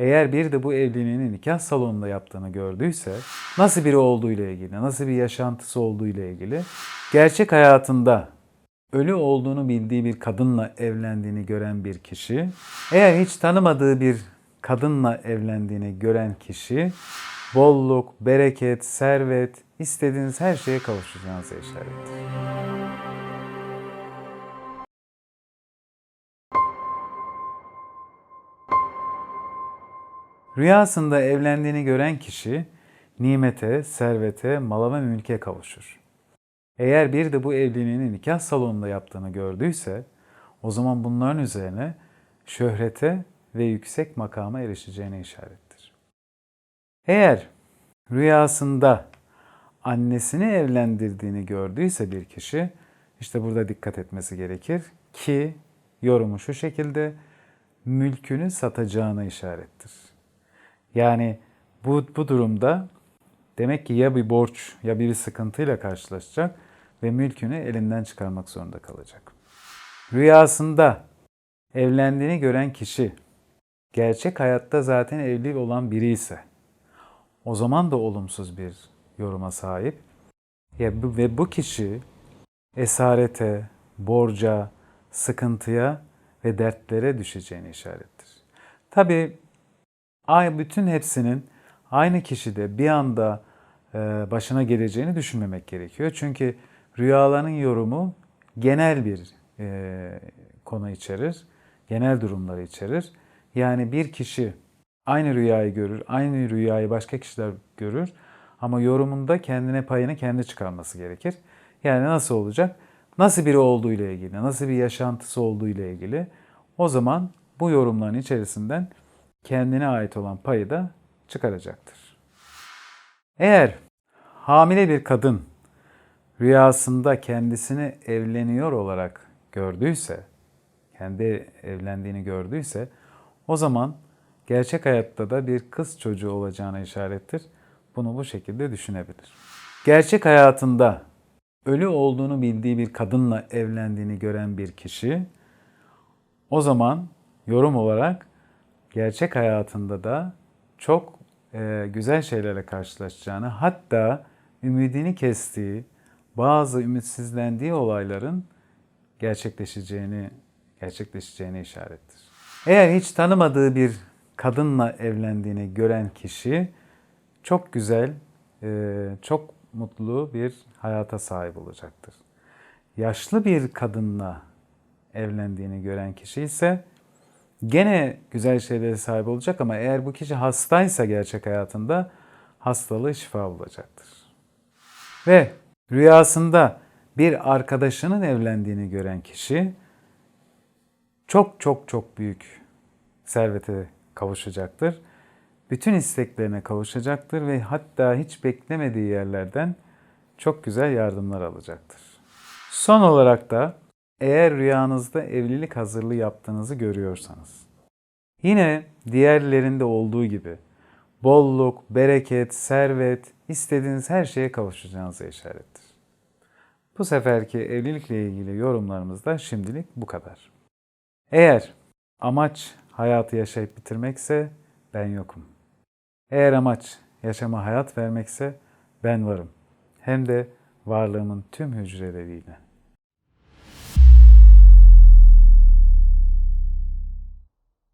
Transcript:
Eğer bir de bu evliliğini nikah salonunda yaptığını gördüyse, nasıl biri olduğu ile ilgili, nasıl bir yaşantısı olduğu ile ilgili, gerçek hayatında ölü olduğunu bildiği bir kadınla evlendiğini gören bir kişi, eğer hiç tanımadığı bir kadınla evlendiğini gören kişi, bolluk, bereket, servet, istediğiniz her şeye kavuşacağınıza işarettir. Rüyasında evlendiğini gören kişi nimete, servete, mala ve mülke kavuşur. Eğer bir de bu evliliğini nikah salonunda yaptığını gördüyse o zaman bunların üzerine şöhrete ve yüksek makama erişeceğine işarettir. Eğer rüyasında annesini evlendirdiğini gördüyse bir kişi işte burada dikkat etmesi gerekir ki yorumu şu şekilde mülkünü satacağına işarettir. Yani bu, bu durumda demek ki ya bir borç ya bir sıkıntıyla karşılaşacak ve mülkünü elinden çıkarmak zorunda kalacak. Rüyasında evlendiğini gören kişi gerçek hayatta zaten evli olan biri ise o zaman da olumsuz bir yoruma sahip. Ya bu, ve bu kişi esarete, borca, sıkıntıya ve dertlere düşeceğini işarettir. Tabi ay bütün hepsinin aynı kişide bir anda e, başına geleceğini düşünmemek gerekiyor. Çünkü rüyaların yorumu genel bir e, konu içerir, genel durumları içerir. Yani bir kişi aynı rüyayı görür, aynı rüyayı başka kişiler görür ama yorumunda kendine payını kendi çıkarması gerekir. Yani nasıl olacak? Nasıl biri olduğu ile ilgili, nasıl bir yaşantısı olduğu ile ilgili o zaman bu yorumların içerisinden kendine ait olan payı da çıkaracaktır. Eğer hamile bir kadın rüyasında kendisini evleniyor olarak gördüyse, kendi evlendiğini gördüyse o zaman gerçek hayatta da bir kız çocuğu olacağına işarettir. Bunu bu şekilde düşünebilir. Gerçek hayatında ölü olduğunu bildiği bir kadınla evlendiğini gören bir kişi o zaman yorum olarak gerçek hayatında da çok e, güzel şeylerle karşılaşacağını hatta ümidini kestiği bazı ümitsizlendiği olayların gerçekleşeceğini gerçekleşeceğini işarettir. Eğer hiç tanımadığı bir kadınla evlendiğini gören kişi çok güzel, e, çok mutlu bir hayata sahip olacaktır. Yaşlı bir kadınla evlendiğini gören kişi ise gene güzel şeylere sahip olacak ama eğer bu kişi hastaysa gerçek hayatında hastalığı şifa bulacaktır. Ve rüyasında bir arkadaşının evlendiğini gören kişi çok çok çok büyük servete kavuşacaktır. Bütün isteklerine kavuşacaktır ve hatta hiç beklemediği yerlerden çok güzel yardımlar alacaktır. Son olarak da eğer rüyanızda evlilik hazırlığı yaptığınızı görüyorsanız, yine diğerlerinde olduğu gibi bolluk, bereket, servet, istediğiniz her şeye kavuşacağınıza işarettir. Bu seferki evlilikle ilgili yorumlarımız da şimdilik bu kadar. Eğer amaç hayatı yaşayıp bitirmekse ben yokum. Eğer amaç yaşama hayat vermekse ben varım. Hem de varlığımın tüm hücreleriyle.